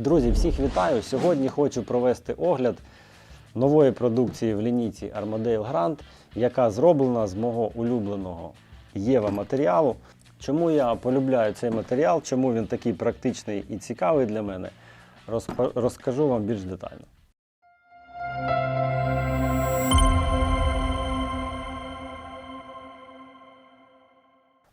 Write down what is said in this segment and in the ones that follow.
Друзі, всіх вітаю! Сьогодні хочу провести огляд нової продукції в лінійці Armadale Grand, яка зроблена з мого улюбленого Єва матеріалу. Чому я полюбляю цей матеріал, чому він такий практичний і цікавий для мене, розкажу вам більш детально.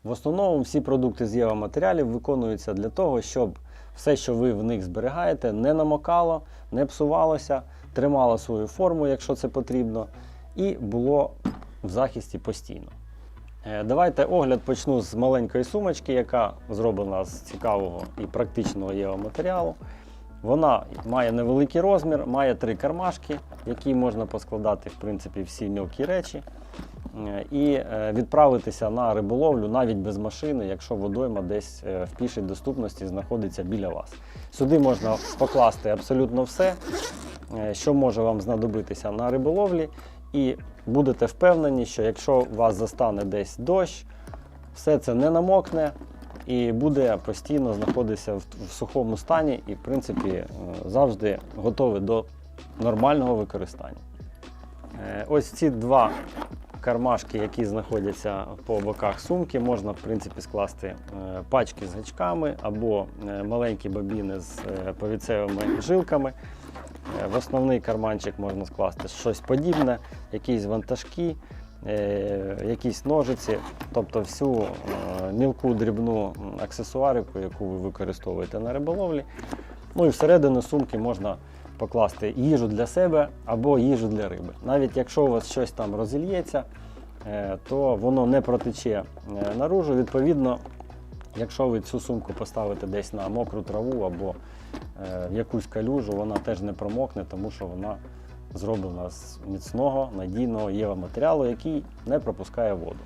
В основному всі продукти з Єва матеріалів виконуються для того, щоб все, що ви в них зберігаєте, не намокало, не псувалося, тримало свою форму, якщо це потрібно, і було в захисті постійно. Е, Давайте огляд почну з маленької сумочки, яка зроблена з цікавого і практичного Єва матеріалу. Вона має невеликий розмір, має три кармашки, які можна поскладати в принципі всі мілкі речі. Е, І е, відправитися на риболовлю навіть без машини, якщо водойма десь е, в пішій доступності знаходиться біля вас. Сюди можна покласти абсолютно все, що може вам знадобитися на риболовлі, і будете впевнені, що якщо вас застане десь дощ, все це не намокне і буде постійно знаходитися в, в сухому стані і, в принципі, е, завжди готове до нормального використання. Е, Ось ці два кармашки, які знаходяться по боках сумки, можна в принципі скласти е, пачки з гачками або маленькі бобіни з повіцевими жилками. В основний карманчик можна скласти щось подібне, якісь вантажки, якісь ножиці, тобто всю е, мілку дрібну аксесуарику, яку ви використовуєте на риболовлі. Ну і всередину сумки можна покласти їжу для себе або їжу для риби. Навіть якщо у вас щось там розільється, е, то воно не протече е, наружу. Відповідно, якщо ви цю сумку поставите десь на мокру траву або е, якусь калюжу, вона теж не промокне, тому що вона зроблена з міцного надійного єва матеріалу, який не пропускає воду.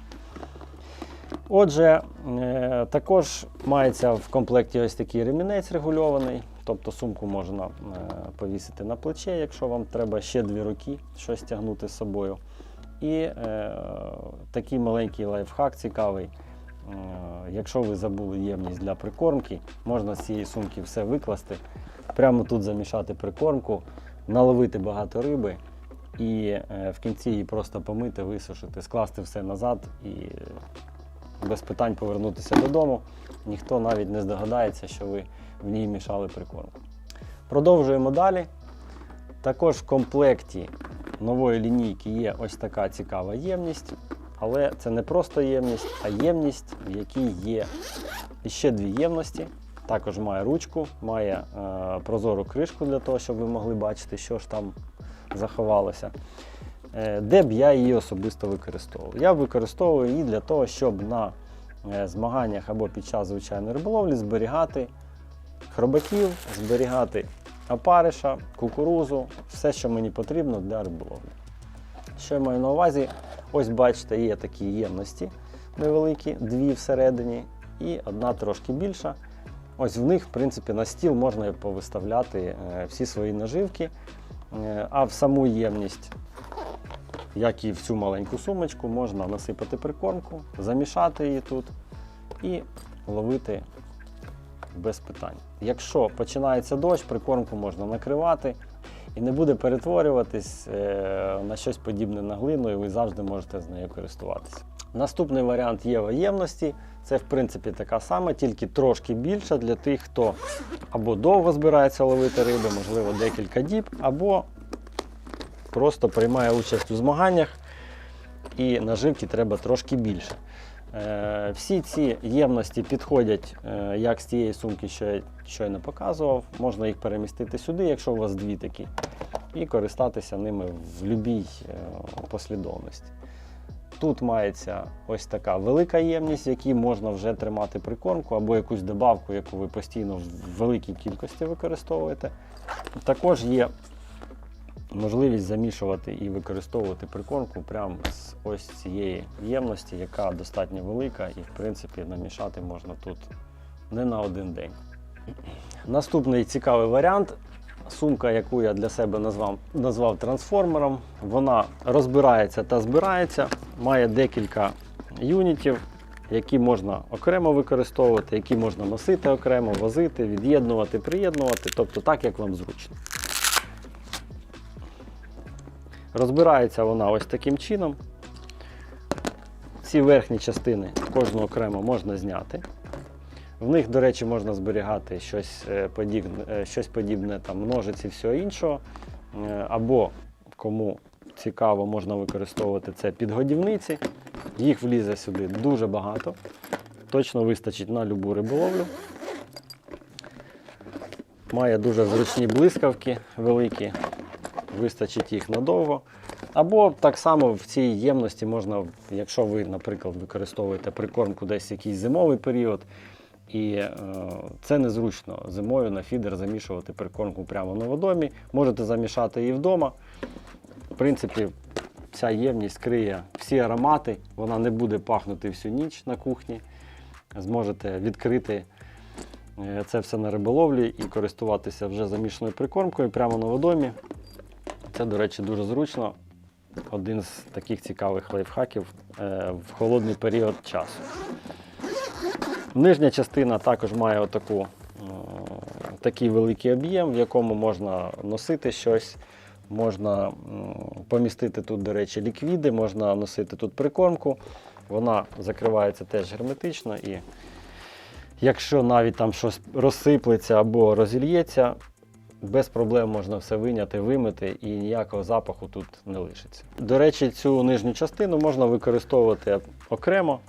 Отже, е, також мається в комплекті ось такий ремінець регульований, тобто сумку можна е, повісити на плече, якщо вам треба ще дві руки щось тягнути з собою. І е, такий маленький лайфхак цікавий. Якщо ви забули ємність для прикормки, можна з цієї сумки все викласти, прямо тут замішати прикормку, наловити багато риби і е, в кінці її просто помити, висушити, скласти все назад і без питань повернутися додому. Ніхто навіть не здогадається, що ви в ній мішали прикормку. Продовжуємо далі. Також в комплекті нової лінійки є ось така цікава ємність, але це не просто ємність, а ємність, в якій є ще дві ємності. Також має ручку, має е, прозору кришку для того, щоб ви могли бачити, що ж там заховалося. Е, де б я її особисто використовував? Я використовую її для того, щоб на е, змаганнях або під час звичайної риболовлі зберігати хробаків, зберігати опариша, кукурузу, все, що мені потрібно для риболовлі. Що я маю на увазі? Ось бачите, є такі ємності невеликі, дві всередині і одна трошки більша. Ось в них, в принципі, на стіл можна повиставляти е, всі свої наживки. Е, А в саму ємність, як і в цю маленьку сумочку, можна насипати прикормку, замішати її тут і ловити без питань. Якщо починається дощ, прикормку можна накривати і не буде перетворюватись е, на щось подібне на глину, і ви завжди можете з нею користуватися. Наступний варіант є ємності. Це в принципі така сама, тільки трошки більша для тих, хто або довго збирається ловити риби, можливо, декілька діб, або просто приймає участь у змаганнях і наживки треба трошки більше. Е, Всі ці ємності підходять е, як з тієї сумки, що я щойно показував. Можна їх перемістити сюди, якщо у вас дві такі, і користатися ними в будь-якій послідовності. Тут мається ось така велика ємність, в якій можна вже тримати прикормку або якусь добавку, яку ви постійно в великій кількості використовуєте. Також є можливість замішувати і використовувати прикормку прямо з ось цієї ємності, яка достатньо велика, і в принципі намішати можна тут не на один день. Наступний цікавий варіант. Сумка, яку я для себе назвав, назвав трансформером, вона розбирається та збирається, має декілька юнітів, які можна окремо використовувати, які можна носити окремо, возити, від'єднувати, приєднувати, тобто так, як вам зручно. Розбирається вона ось таким чином. Ці верхні частини кожну окремо можна зняти. В них, до речі, можна зберігати щось е, подібне, е, щось подібне там, ножиці і всього іншого. Е, Або кому цікаво, можна використовувати це підгодівниці. Їх влізе сюди дуже багато. Точно вистачить на любу риболовлю. Має дуже зручні блискавки великі, вистачить їх надовго. Або так само в цій ємності можна, якщо ви, наприклад, використовуєте прикормку десь якийсь зимовий період, і е, це незручно зимою на фідер замішувати прикормку прямо на водомі. Можете замішати її вдома. В принципі, ця ємність криє всі аромати, вона не буде пахнути всю ніч на кухні. Зможете відкрити е, це все на риболовлі і користуватися вже замішаною прикормкою прямо на водомі. Це, до речі, дуже зручно. Один з таких цікавих лайфхаків е, в холодний період часу. Нижня частина також має отаку, е, такий великий об'єм, в якому можна носити щось. Можна помістити тут, до речі, ліквіди, можна носити тут прикормку. Вона закривається теж герметично і якщо навіть там щось розсиплеться або розільється, без проблем можна все виняти, вимити і ніякого запаху тут не лишиться. До речі, цю нижню частину можна використовувати окремо,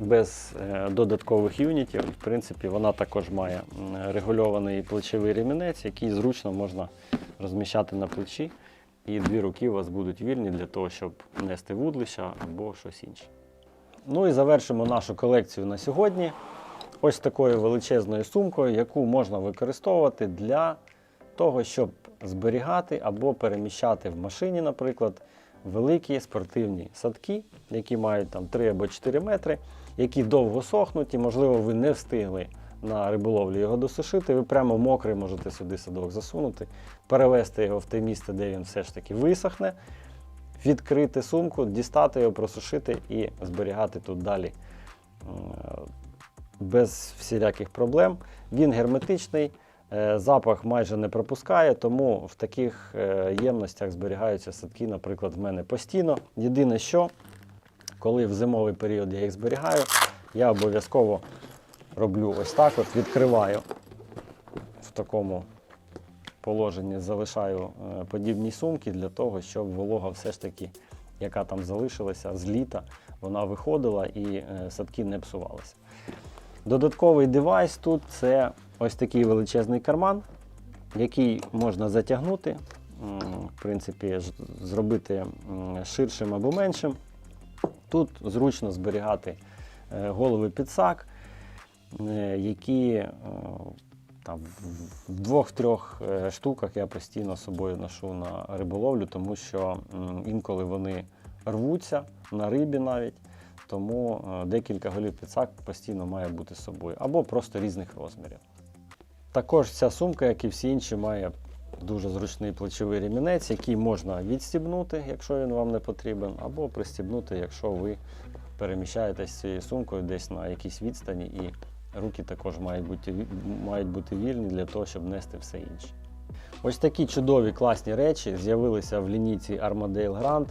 без е, додаткових юнітів. В принципі, вона також має регульований плечовий ремінець, який зручно можна розміщати на плечі. І дві руки у вас будуть вільні для того, щоб нести вудлища або щось інше. Ну і завершимо нашу колекцію на сьогодні ось такою величезною сумкою, яку можна використовувати для того, щоб зберігати або переміщати в машині, наприклад, великі спортивні садки, які мають там 3 або 4 метри, які довго сохнуть, і, можливо, ви не встигли на риболовлі його досушити. Ви прямо мокрий можете сюди садок засунути, перевести його в те місце, де він все ж таки висохне, відкрити сумку, дістати його, просушити і зберігати тут далі без всіляких проблем. Він герметичний, е, запах майже не пропускає, тому в таких е, ємностях зберігаються садки, наприклад, в мене постійно. Єдине, що коли в зимовий період я їх зберігаю, я обов'язково роблю ось так: от відкриваю в такому положенні, залишаю е, подібні сумки для того, щоб волога все ж таки, яка там залишилася з літа, вона виходила і е, садки не псувалися. Додатковий девайс тут це ось такий величезний карман, який можна затягнути, в принципі, зробити ширшим або меншим. Тут зручно зберігати е, голови підсак, е, які е, там, в- двох-трьох штуках я постійно з собою ношу на риболовлю, тому що інколи вони рвуться на рибі навіть. Тому декілька голів підсак постійно має бути з собою, або просто різних розмірів. Також ця сумка, як і всі інші, має дуже зручний плечовий ремінець, який можна відстібнути, якщо він вам не потрібен, або пристібнути, якщо ви переміщаєтесь цією сумкою десь на якійсь відстані, і руки також мають бути, мають бути вільні для того, щоб нести все інше. Ось такі чудові класні речі з'явилися в лінійці Armadale Grand.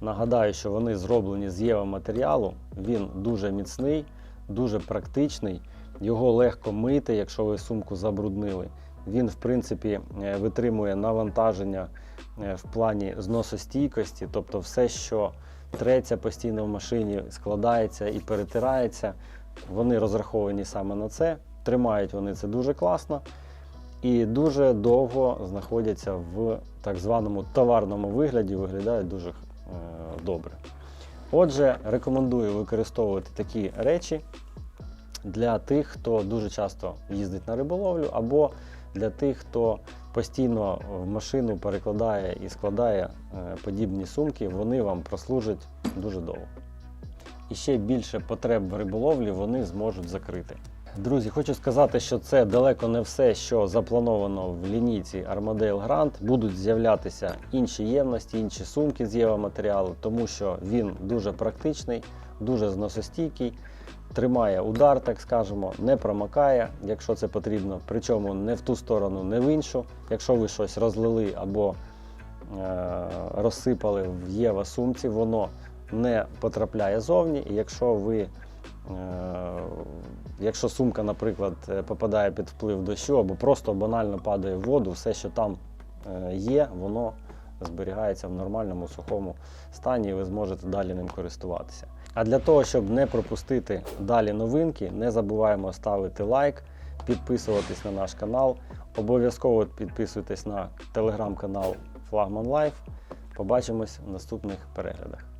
Нагадаю, що вони зроблені з єва матеріалу. Він дуже міцний, дуже практичний. Його легко мити, якщо ви сумку забруднили. Він, в принципі, е, витримує навантаження е, в плані зносостійкості, тобто все, що треться постійно в машині, складається і перетирається. Вони розраховані саме на це. Тримають вони це дуже класно і дуже довго знаходяться в так званому товарному вигляді, виглядають дуже е, добре. Отже, рекомендую використовувати такі речі для тих, хто дуже часто їздить на риболовлю, або для тих, хто постійно в машину перекладає і складає е, подібні сумки, вони вам прослужать дуже довго. І ще більше потреб в риболовлі вони зможуть закрити. Друзі, хочу сказати, що це далеко не все, що заплановано в лінійці Armadale Grand. Будуть з'являтися інші ємності, інші сумки з євоматеріалу, тому що він дуже практичний, дуже зносостійкий, тримає удар, так скажемо, не промакає, якщо це потрібно. Причому не в ту сторону, не в іншу. Якщо ви щось розлили або е, розсипали в єва сумці, воно не потрапляє зовні. І якщо ви Е, Якщо сумка, наприклад, е, попадає під вплив дощу або просто банально падає в воду, все, що там е, є, воно зберігається в нормальному сухому стані, і ви зможете далі ним користуватися. А для того, щоб не пропустити далі новинки, не забуваємо ставити лайк, підписуватись на наш канал. Обов'язково підписуйтесь на телеграм-канал Flagman Life. Побачимось в наступних переглядах.